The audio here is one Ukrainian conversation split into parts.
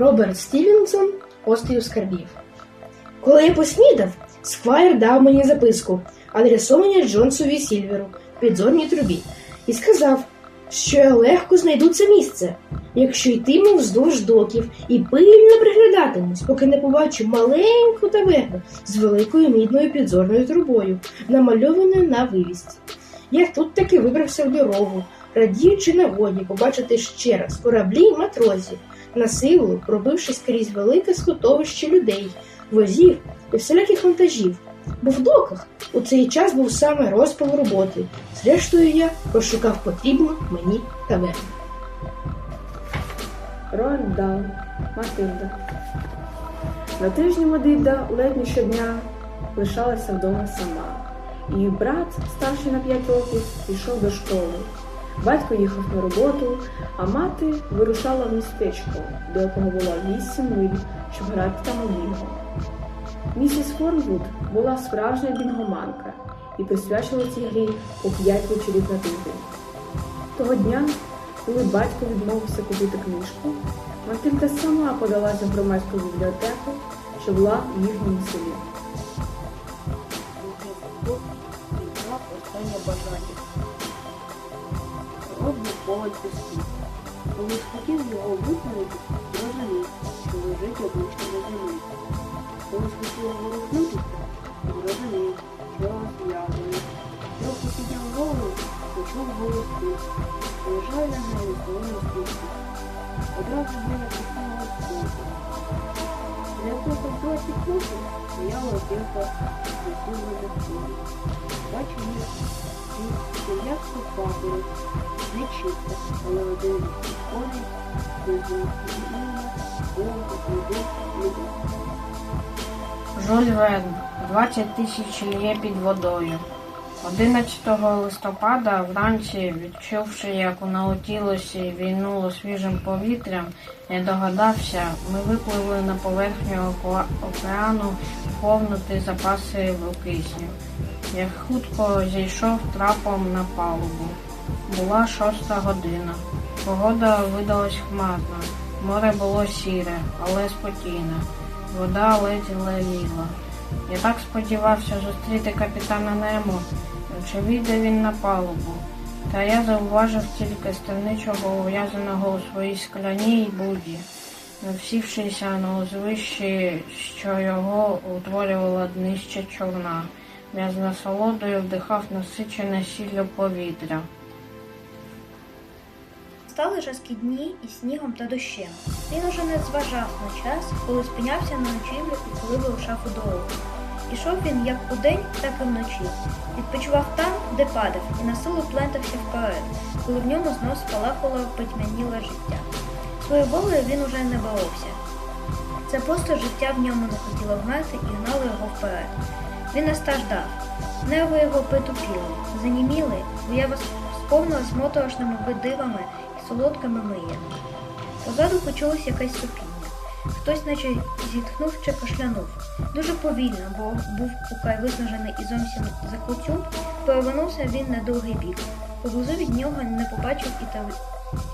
Роберт Стівенсон Острів скарбів. Коли я поснідав, Сквайр дав мені записку, адресовані Джонсові Сільверу підзорній трубі, і сказав, що я легко знайду це місце, якщо йтиму вздовж доків і пильно приглядатимусь, поки не побачу маленьку таверну з великою мідною підзорною трубою, намальованою на вивісці. Я тут таки вибрався в дорогу, радіючи нагоді побачити ще раз кораблі й матрозів, на силу пробившись крізь велике схотовище людей, возів і всіляких вантажів. Бо в доках у цей час був саме розпал роботи. Зрештою, я розшукав потрібну мені таверну. Роальд Матильда. На тижні Мадильда ледь не щодня лишалася вдома сама. Її брат, старший на 5 років, пішов до школи. Батько їхав на роботу, а мати вирушала в містечко, до якого було 8 миль, щоб грати там у бінго. Місіс Форнвуд була справжня бінгоманка і присвячила цій грі по 5 вечорів на тиждень. Того дня, коли батько відмовився купити книжку, Матильда сама подалася в громадську бібліотеку, що була в їхньому селі. бажання. Роблю поле піску. Коли схотів його виконати, зрозумів, що лежить обличчя на землі. Коли схотів ворухнутися, зрозумів, що розв'язаний. Трохи підняв голову, почув голос піску. Лежав на неї своєму списку. Одразу біля пустого спосу. Для того 20 років стояла опілка засуджених стіни. Бачу їх як папороть, не чисто, але один коней, без ім'я, довго, любов, любов. Жюль Верн. 20 тисяч лє під водою. 11 листопада вранці, відчувши, як у Наутілусі війнуло свіжим повітрям, я догадався, ми випливли на поверхню океану повнити запаси кисню. Я хутко зійшов трапом на палубу. Була шоста година. Погода видалась хмарна. Море було сіре, але спокійне. Вода ледь леліла. Я так сподівався зустріти капітана Немо, чи вийде він на палубу. Та я зауважив тільки станичого ув'язаного у своїй скляній буді, навсівшися на узвищі, що його утворювало днище човна. Я з насолодою вдихав насичене сіллю повітря. Стали жаскі дні із снігом та дощем. Він уже не зважав на час, коли спинявся на ночівлю і коли вирушав у дорогу. Ішов він як удень, так і вночі. Відпочивав там, де падав, і на силу плентався вперед, коли в ньому знов спалахувало потьмяніле життя. Свою волею він уже не боровся. Це просто життя в ньому не хотіло вмерти і гнало його вперед. Він страждав. Нерви його притупіли, заніміли, уява сповнилась моторошними видивами і солодкими мріями. Позаду почулось якесь сопіння. Хтось наче зітхнув чи кашлянув. Дуже повільно, бо був украй виснажений і зовсім закоцюб, перевернувся він на другий бік. Поблизу від нього не побачив і та...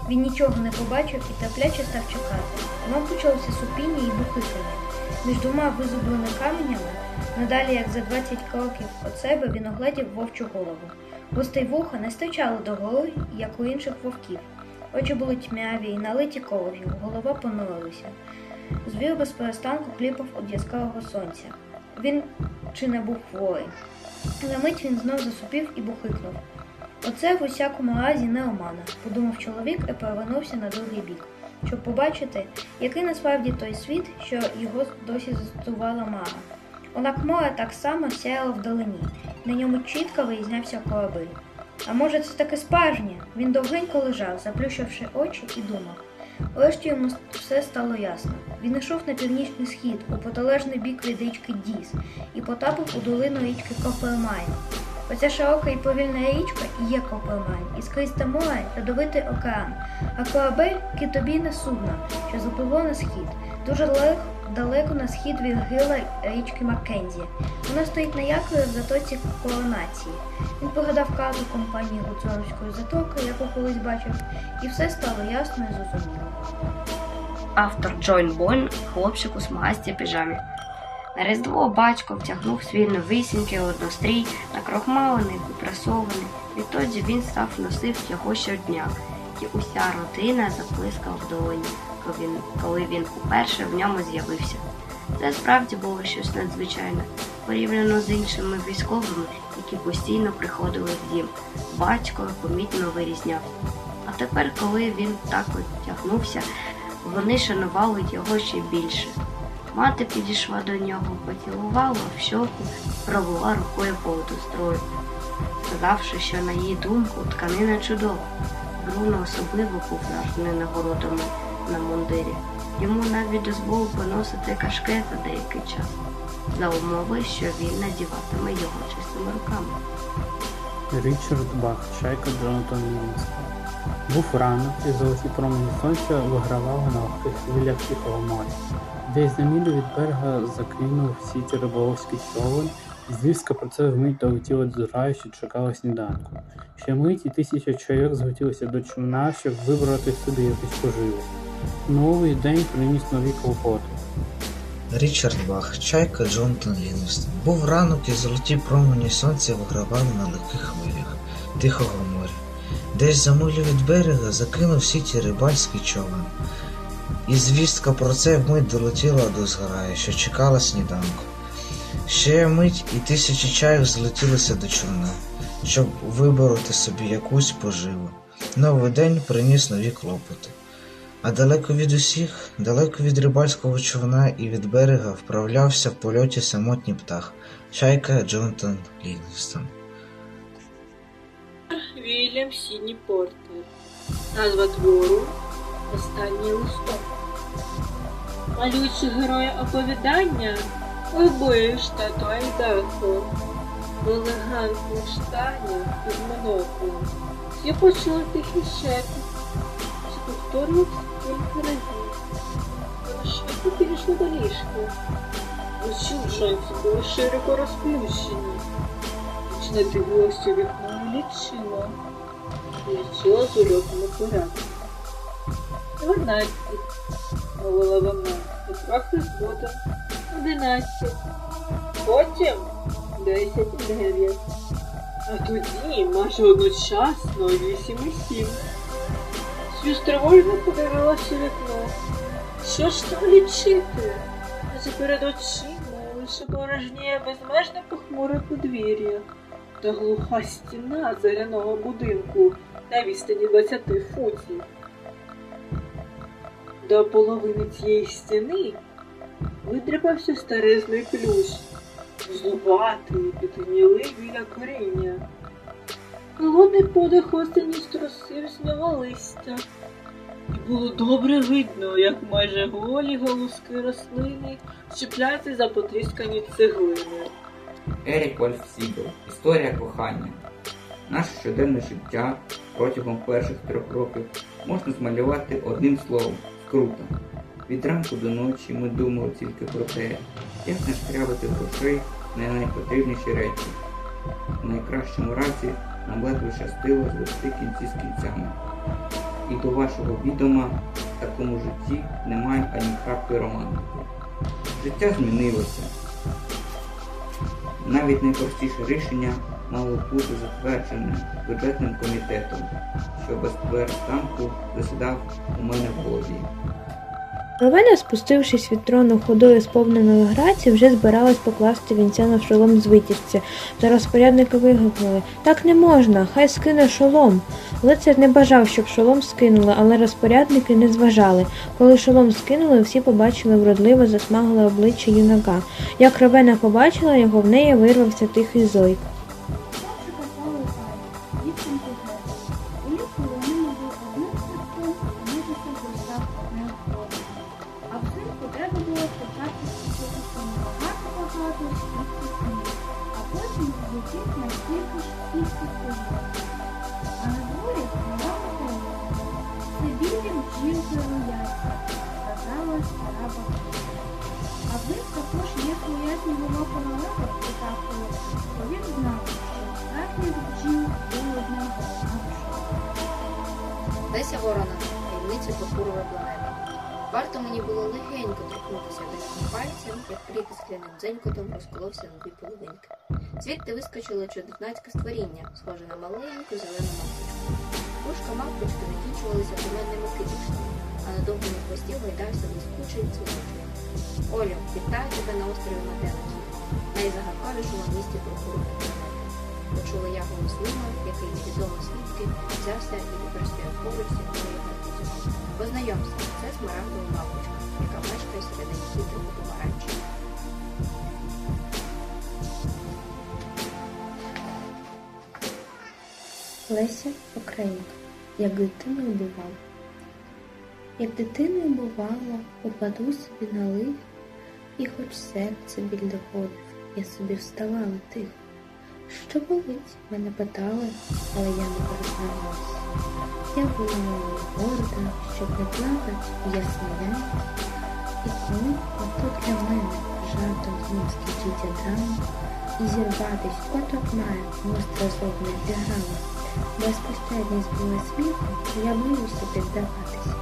Він нічого не побачив і терпляче став чекати. Воно почалося супіння і бухикання. Між двома визубленими каменями, надалі як за 20 кроків від себе, він огледів вовчу голову. Густий вуха не стичали до гори, як у інших вовків. Очі були тьмяві і налиті кров'ю, голова понурилася. Звір без перестанку кліпав від яскравого сонця. Він чи не був хворий. За мить він знов засупів і бухикнув. Оце в усякому разі не омана, подумав чоловік і перевернувся на другий бік, щоб побачити, який насправді той світ, що його досі застувала Мара. Однак море так само сяяло вдалині, на ньому чітко вирізнявся корабель. А може, це таке справжнє? Він довгенько лежав, заплющивши очі, і думав. Врешті йому все стало ясно. Він йшов на північний схід, у протилежний бік від річки Діс, і потрапив у долину річки Копермайн. Оця широка і повільна річка є Копермайн, і скрізь те море льодовитий океан, а корабель китобійне судно, що запливло на схід, дуже далеко, на схід від гила річки Маккензі. Вона стоїть на якорі в затоці коронації. Він погадав карту компанії Гуцуровської затоки, яку колись бачив, і все стало ясно і зрозуміло. автор Джойн Бойн, хлопчик у смугастій піжамі. На різдво батько втягнув свій новісінький однострій, накрохмалений, випрасований. Відтоді він став носив його щодня, і уся родина заплискала в долоні, коли він, коли він уперше в ньому з'явився. Це справді було щось надзвичайне, порівняно з іншими військовими, які постійно приходили в дім. Батько помітно вирізнявся. А тепер, коли він так от тягнувся, вони шанували його ще більше. Мати підійшла до нього, поцілувала в щоку, провела рукою по водострою, сказавши, що на її думку тканина чудова. Бруно особливо був вражений нагородами на мундирі. Йому навіть дозволив поносити кашкета деякий час, за умови, що він надіватиме його чистими руками. Річард Бах, чайка Джонатан Лівінського. Був ранок, і золоті промені сонця вигравали на легких хвилях Тихого моря. Десь за милю від берега закинув всі ті риболовський човен, і звістка про це вмить долетіла до раю, що чекала сніданку. Ще мить тисяча чайок зготілися до човна, щоб вибрати собі якусь поживу. Новий день приніс нові клопоти. Річард Бах, чайка Джонатан Лівінгстон. Був ранок і золоті промені сонця вигравали на легких хвилях Тихого моря. Десь за милю від берега закинув сіті рибальський човен. І звістка про це вмить долетіла до згораю, що чекала сніданку. Ще мить і тисячі чаїв злетілися до човна, щоб вибороти собі якусь поживу. Новий день приніс нові клопоти. А далеко від усіх, далеко від рибальського човна і від берега вправлявся в польоті самотній птах, чайка Джонатан Лівінгстон. Вільям Сідні Портер. Назва твору Останній листок. Малюючи героя оповідання Обиш тато Айдахо. В елегантних штанях під моноклем. Я почула тихий шепіт, що повторював кілька разів. Вона швидко підійшла до ліжка. Очі у Джонсі були широко розплющені. Вічне дивилася у вікно і лічила. Лічила з ульотному порядку. Дванадцять, мовила вона, трохи згодом одинадцять. Потім десять і дев'ять. А тоді майже одночасно вісім і сім. Сью стривожно подивилася вікно. Що ж там лічити? Адже перед очима лише порожніє безмежне похмуре подвір'я та глуха стіна заряного будинку на відстані 20 футів. До половини цієї стіни видряпався старезний плющ, зубатий, підгнілий біля коріння. Холодний подих осені струсив з нього листя. І було добре видно, як майже голі галузки рослини чіпляються за потріскані цеглини. Ерік Вольф Сігел. Історія кохання. Наше щоденне життя протягом перших трьох років можна змалювати одним словом скрута. Від ранку до ночі ми думали тільки про те, як нашкрябати грошей на найпотрібніші речі. У найкращому разі нам ледве щастило звести кінці з кінцями. І до вашого відома в такому житті немає ані краплі романтики. Життя змінилося. Навіть найпростіше рішення мало бути затверджене бюджетним комітетом, що без перестанку засідав у мене в голові. Ровена, спустившись від трону ходою сповненою грації, вже збиралась покласти вінця на шолом з витівця, та розпорядники вигукнули Так не можна, хай скине шолом. Лицар не бажав, щоб шолом скинули, але розпорядники не зважали. Коли шолом скинули, всі побачили вродливе засмагле обличчя юнака. Як Ровена побачила його, в неї вирвався тихий зойк. Варто мені було легенько торкнутися великим пальцем, як прийти скляним дзенькотом розколовся на дві половинки. Звідти вискочило чудернацьке створіння, схоже на маленьку зелену мавпочку. Вушка мавпочки закінчувалися кумедними китичками, а на довгому хвості гойдався блискучий цвіточок. Олю, вітаю тебе на острові Метеликів, найзагадковішому місті прокурора. Почула я голос Лима, який невідомо звідки взявся і тепер стояв поруч зі мною. Познайомся, це смарагдова мавпочка, яка мешкає серед хитрого помаранча. Леся Українка, як дитиною бувала. Як дитиною бувала, упаду собі на лих, і хоч серце біль доходив, я собі вставала тихо. Що болить? мене питали, але я не перезналась. Я мала горда, щоб не плакать, я сміялась. І коли ото для мене жартом зміг скінчиться драма, і зірватись отак має гостра злобна діаграма. Безпосередність була сміху, я боюся піддаватись.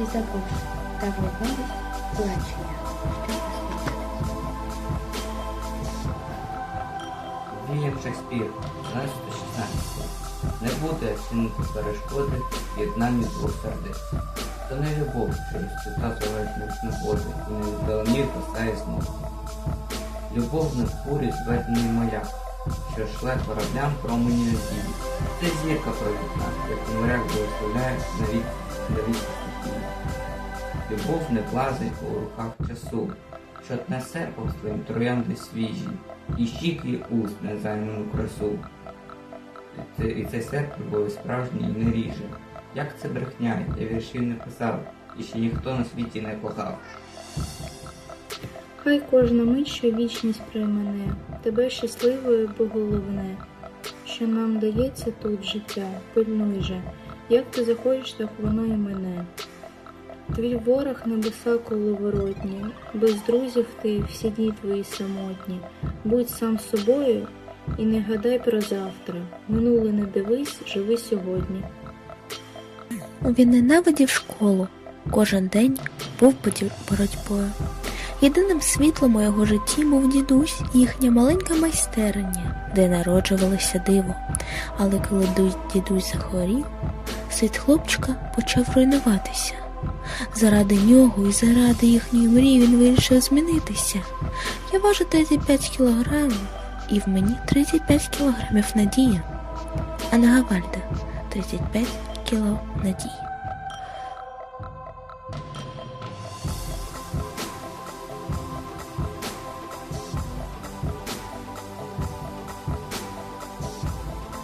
І забувши, так вивалось, плачу я, що посміхатись. Вільям Шекспір, 12-16. Не буде чинити перешкоди в єднанні двох сердець. То не любов, що розцвіта залежність нагоди і не віддаленів касає знову. Любов на бурі зведений маяк, що шле кораблям промені надії. Це зірка провідна, як моряк благословляє навіть для вічності. Любов не плазить у руках часу, що тне серпом своїм троянди свіжі, і щік і уст незайману красу. І, це, і цей серп любові справжній не ріже. Як це брехня, я віршів не писав, і ще ніхто на світі не кохав. Хай кожна мить, що вічність приймене, тебе щасливою, бо головне, що нам дається тут життя, пильнуй же, як ти заходиш, так воно і мене. Твій ворог небеса коловоротні, без друзів ти всі дні твої самотні. Будь сам собою і не гадай про завтра. Минуле не дивись, живи сьогодні. Він ненавидів школу. Кожен день був боротьбою. Єдиним світлом у його житті був дідусь їхня маленька майстерня, де народжувалося диво. Але коли дідусь захворів, світ хлопчика почав руйнуватися. Заради нього і заради їхньої мрії він вирішив змінитися. Я важу 35 кілограмів, і в мені 35 кілограмів надії. а на Гавальда 35 кіло надії.